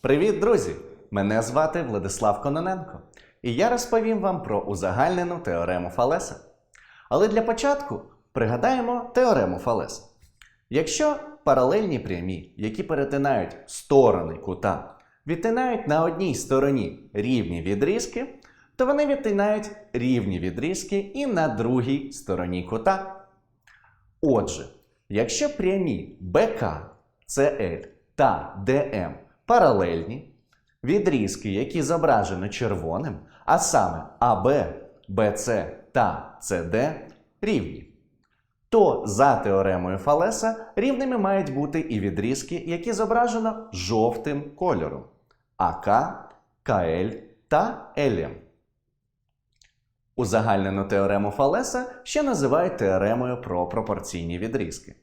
Привіт, друзі! Мене звати Владислав Кононенко, і я розповім вам про узагальнену теорему Фалеса. Але для початку пригадаємо теорему Фалеса. Якщо паралельні прямі, які перетинають сторони кута, відтинають на одній стороні рівні відрізки, то вони відтинають рівні відрізки і на другій стороні кута. Отже, якщо прямі БК, CL та ДМ паралельні, відрізки, які зображено червоним, а саме АБ, БЦ та СД рівні, то за теоремою Фалеса рівними мають бути і відрізки, які зображено жовтим кольором АК, КЛ та ЛМ. Узагальнену теорему Фалеса ще називають теоремою про пропорційні відрізки.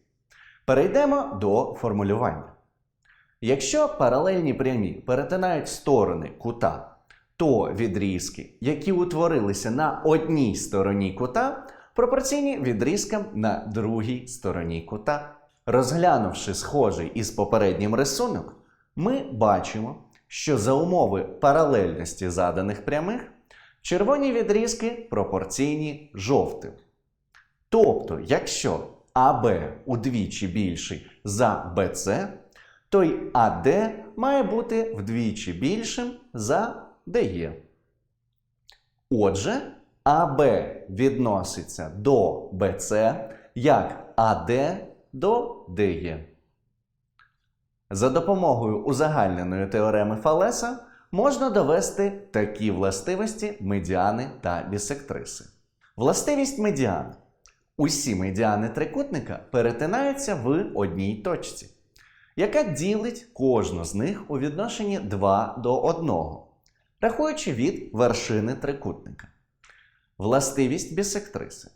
Перейдемо до формулювання. Якщо паралельні прямі перетинають сторони кута, то відрізки, які утворилися на одній стороні кута, пропорційні відрізкам на другій стороні кута. Розглянувши схожий із попереднім рисунок, ми бачимо, що за умови паралельності заданих прямих червоні відрізки пропорційні жовтим. Тобто, якщо АБ удвічі більший за БЦ, то й АД має бути вдвічі більшим за ДЕ. Отже, АБ відноситься до БЦ як АД до ДЕ. За допомогою узагальненої теореми Фалеса можна довести такі властивості медіани та бісектриси. Властивість медіани. Усі медіани трикутника перетинаються в одній точці, яка ділить кожну з них у відношенні 2 до 1, рахуючи від вершини трикутника. Властивість бісектриси.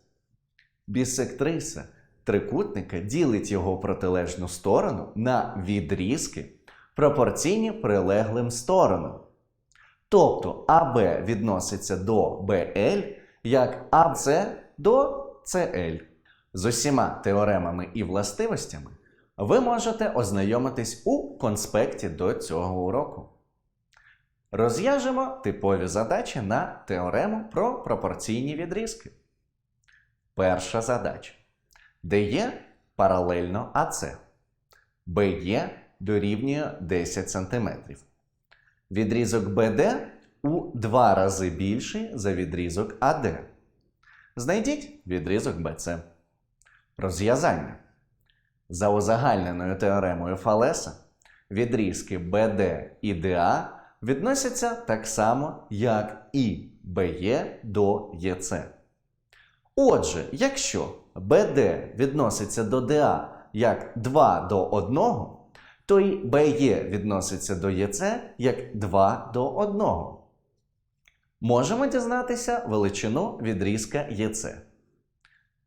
Бісектриса трикутника ділить його протилежну сторону на відрізки, пропорційні прилеглим сторонам. Тобто АБ відноситься до БЛ як АЦ до ЦЛ. З усіма теоремами і властивостями ви можете ознайомитись у конспекті до цього уроку. Розв'яжемо типові задачі на теорему про пропорційні відрізки. Перша задача. ДЕ паралельно АЦ. БЕ дорівнює 10 см. Відрізок БД у два рази більший за відрізок АД. Знайдіть відрізок БЦ. Розв'язання. За узагальненою теоремою Фалеса відрізки БД і ДА відносяться так само, як і БЕ до ЄЦ. Отже, якщо БД відноситься до ДА як 2 до 1, то й БЕ відноситься до ЄЦ як 2 до 1. Можемо дізнатися величину відрізка ЄЦ.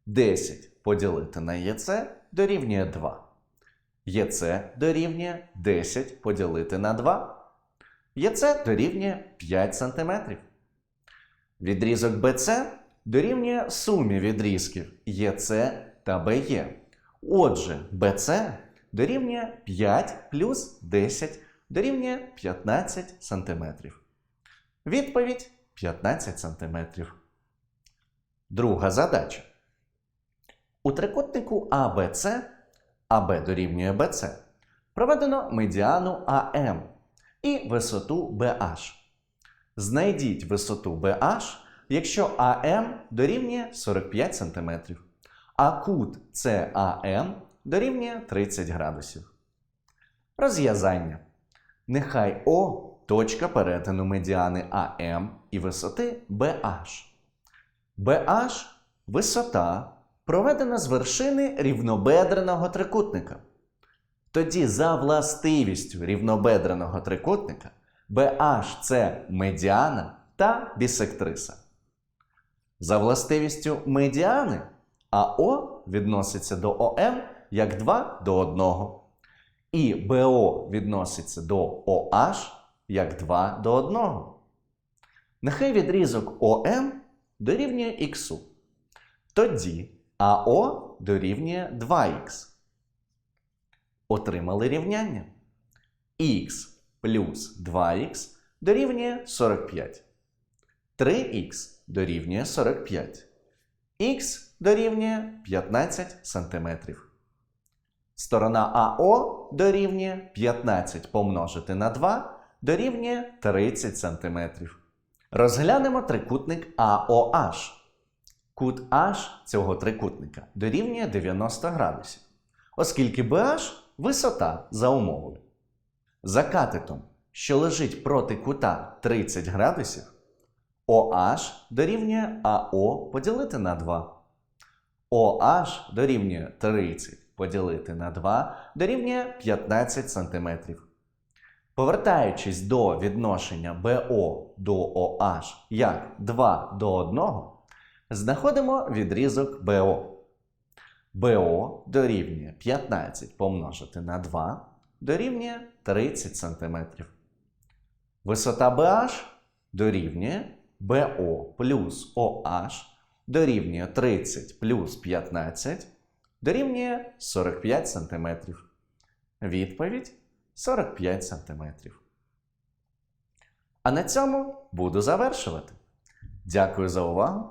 10 поділити на ЄЦ дорівнює 2. ЄЦ дорівнює 10 поділити на 2. ЄЦ дорівнює 5 см. Відрізок БЦ дорівнює сумі відрізків ЄЦ та БЕ. Отже, БЦ дорівнює 5 плюс 10 дорівнює 15 см. Відповідь 15 см. Друга задача. У трикутнику АБЦ АБ дорівнює БЦ проведено медіану АМ і висоту BH. Знайдіть висоту BH, якщо АМ дорівнює 45 см, а кут CAM дорівнює 30 градусів. Розв'язання. Нехай О точка перетину медіани АМ і висоти BH. BH висота проведена з вершини рівнобедреного трикутника. Тоді за властивістю рівнобедреного трикутника BH це медіана та бісектриса. За властивістю медіани АО відноситься до ОМ як 2 до 1. І БО відноситься до OH як 2 до 1. Нехай відрізок ОМ дорівнює х. Тоді АО дорівнює 2х. Отримали рівняння. Х плюс 2х дорівнює 45. 3х дорівнює 45. Х дорівнює 15 см. Сторона АО дорівнює 15 помножити на 2 дорівнює 30 см. Розглянемо трикутник АОH. Кут H цього трикутника дорівнює 90 градусів, оскільки BH висота за умовою. За катетом, що лежить проти кута 30 градусів, OH дорівнює АО поділити на 2. OH дорівнює 30 поділити на 2 дорівнює 15 см. Повертаючись до відношення BO до OH як 2 до 1, знаходимо відрізок BO. BO дорівнює 15 помножити на 2 дорівнює 30 см. Висота BH дорівнює BO плюс OH дорівнює 30 плюс 15 дорівнює 45 см. Відповідь 45 см. А на цьому буду завершувати. Дякую за увагу